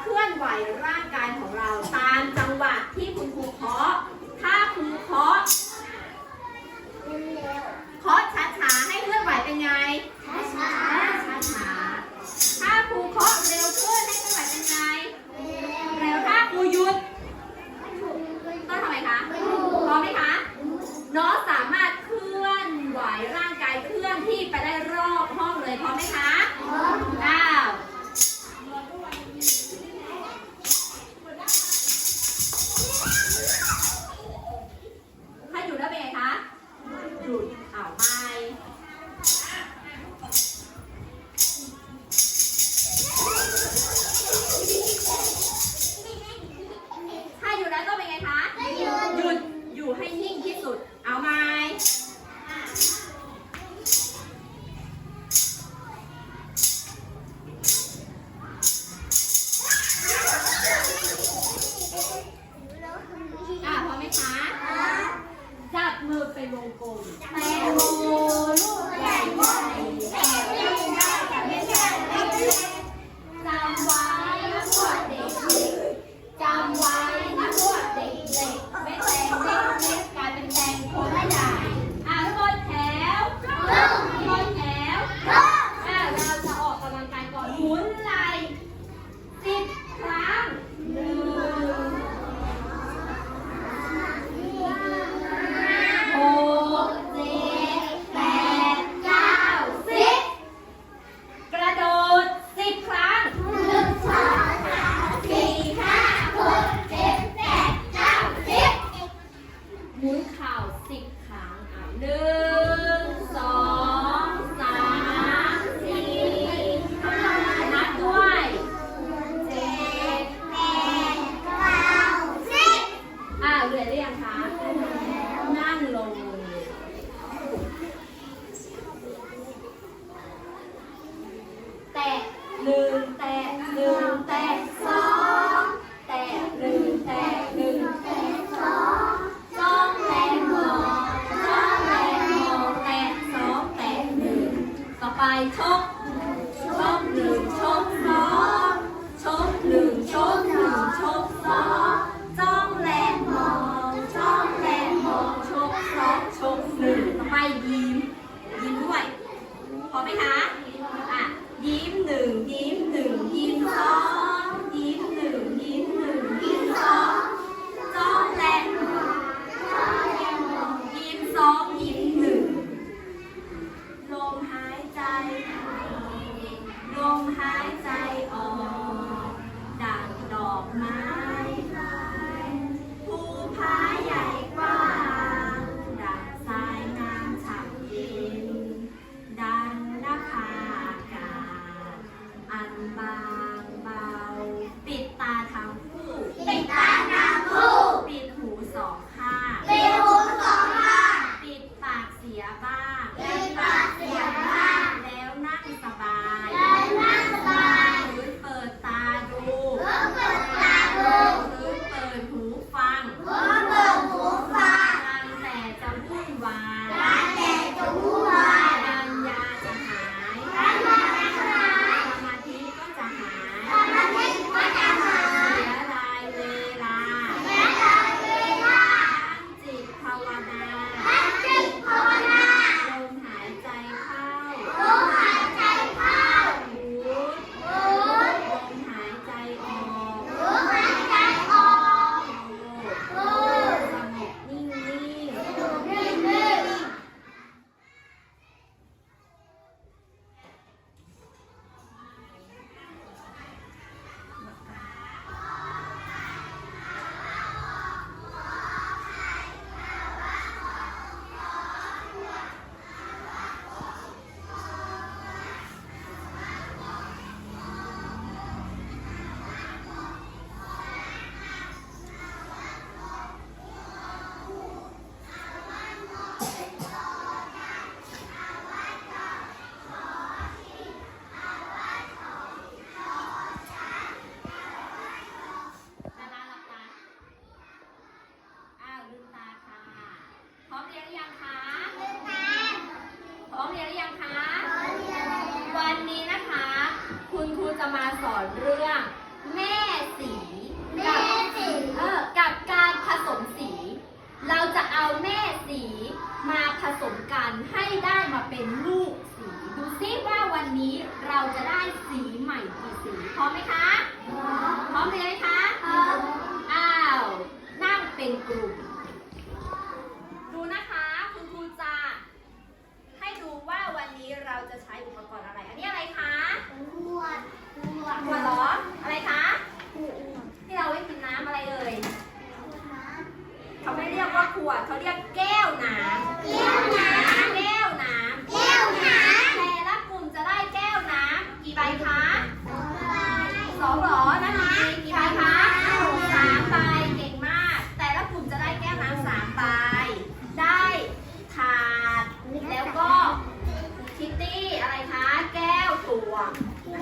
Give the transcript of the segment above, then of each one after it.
เคลื่อนไหวร่างกายของเราตามจังหวะที่คุณครูเคาถ้าคุณเคาะเคาะช้าๆให้เคลื่อนไหวเป็นไงช้าๆช้าๆถ้าครูเคาเร็วขึ้น ไป็งกลม เป็นว Alpha. มกันให้ได้มาเป็นลูกสี ดูซิว่าวันนี้เราจะได้สีใหม่กี่สีพร้อมไหมคะ พร้อมเลยไหมคะ อ้าว นั่งเป็นกลุ่ม ดูนะคะ คุณครูจะให้ดูว่าวันนี้เราจะใช้อุปกรณ์อะไร อันนี้อะไรคะขวดเหรอ อะไรคะ ที่เราไว้กินน้ำอะไรเอ่ย เขาไม่เรียกว่าขวดเขาเรียกแก้วน้ำ แก้วน้ำ แก้วน้ำ แก้วน้ำ แต่ละกลุ่มจะได้แก้วน้ำกี่ใบคะสองเหรอนะคะกี่ใบคะสามใบเก่งมาก แต่ละกลุ่มจะได้แก้วน้ำสามใบ ได้ถาดแล้วก็คิตตี้อะไรคะ แก้วตัว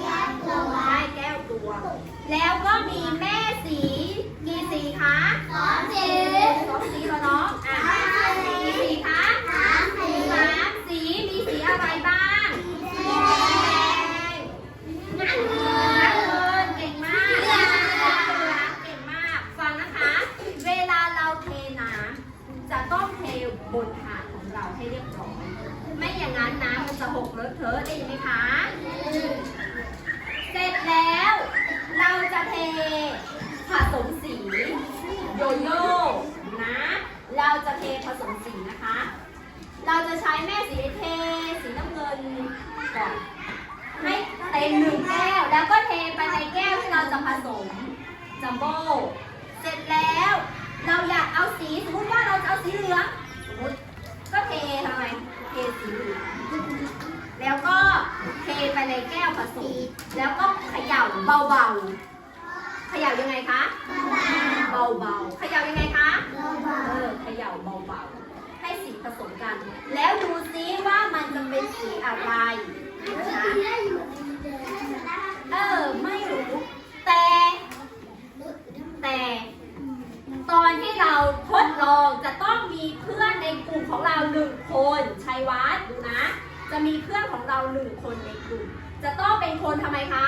ได้แก้วตัว แล้วก็มีแม่สีกี่สีคะ สองสี สองสีเหรอน้องอะกี่สีคะ สามสี สามสีมีสีอะไรบ้าง สีแดง น้ำเงินน้ำเงินเก่งมากเหลืองเก่งมาก ฟังนะคะ เวลาเราเทน้ำจะต้องเทบนถาดของเราให้เรียบร้อย ไม่อย่างนั้นน้ำมันจะหกเลอะเทอะได้ยินไหมคะ เสร็จแล้ว เราจะเท ผสมสีโยโย่นะ เราจะเทผสมสีนะคะ เราจะใช้แม่สีเทสีน้ำเงินก่อนให้เต็มหนึ่งแก้ว แล้วก็เทไปในแก้วที่เราจะผสมจัมโบ้เสร็จแล้ว เราอยากเอาสีสมมติว่าเราจะเอาสีเหลืองสมมติก็เททำไมเทสีเหลืองแล้วก็เทไปในแก้วผสม แล้วก็เขย่าเบาๆ ย่ายังไงคะเบาๆเขย่ายังไงคะเออเขย่าเบาๆให้สีผสมกัน แล้วดูซิว่ามันจะเป็นสีอะไรนะเออไม่รู้แต่ แต่ ตอนที่เราทดลองจะต้องมีเพื่อนในกลุ่มของเราหนึ่งคนชัยวัฒน์ดูนะ จะมีเพื่อนของเราหนึ่งคนในกลุ่ม จะต้องเป็นคนทำไมคะ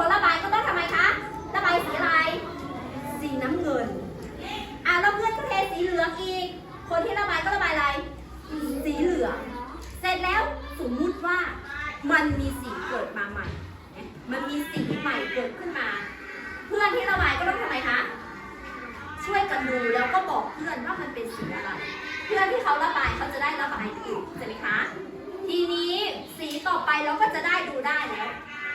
พื่อนที่เป็นคนระบายก็ต้องทำไมคะ ระบายสีอะไร สีน้ำเงิน อะแล้วเพื่อนก็เทสีเหลืองอีก คนที่ระบายก็ระบายอะไร สีเหลือง เสร็จแล้วสมมุติว่ามันมีสีเกิดมาใหม่ มันมีสีใหม่เกิดขึ้นมา เพื่อนที่ระบายก็ต้องทำไมคะ ช่วยกันดูแล้วก็บอกเพื่อนว่ามันเป็นสีอะไร เพื่อนที่เขาระบายเขาจะได้ระบายถูกใช่ไหมคะ ทีนี้สีต่อไปเราก็จะได้ดูได้แล้ว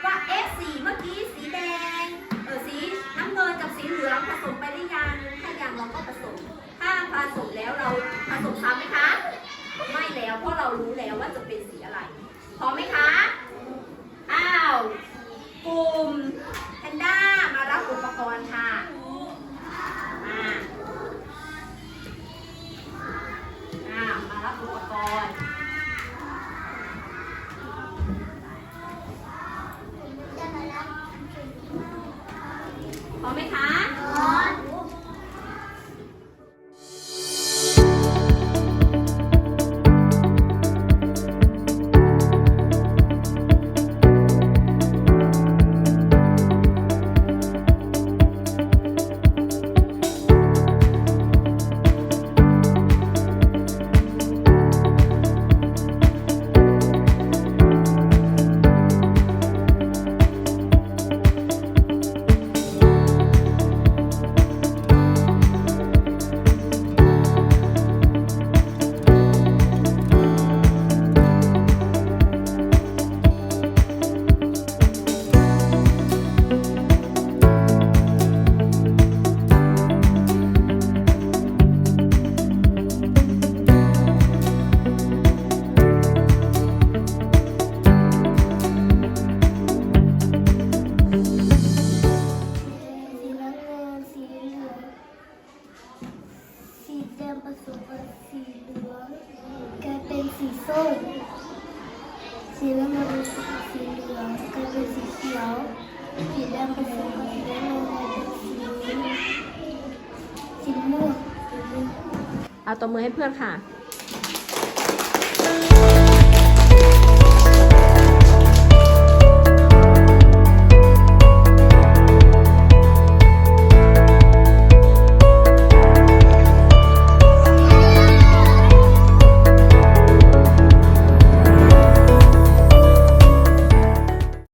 ว่าเอ๊ะสีเมื่อกี้สีแดงเออสีน้ำเงินกับสีเหลืองผสมไปหรือยังถ้ายังเราก็ผสม ถ้าผสมแล้วเราผสมซ้ำไหมคะ ไม่แล้วเพราะเรารู้แล้วว่าจะเป็นสีอะไรพร้อมไหมคะอ้าวกลุ่มแพนด้ามารับอุปกรณ์ค่ะ บมือให้เพื่อนค่ะ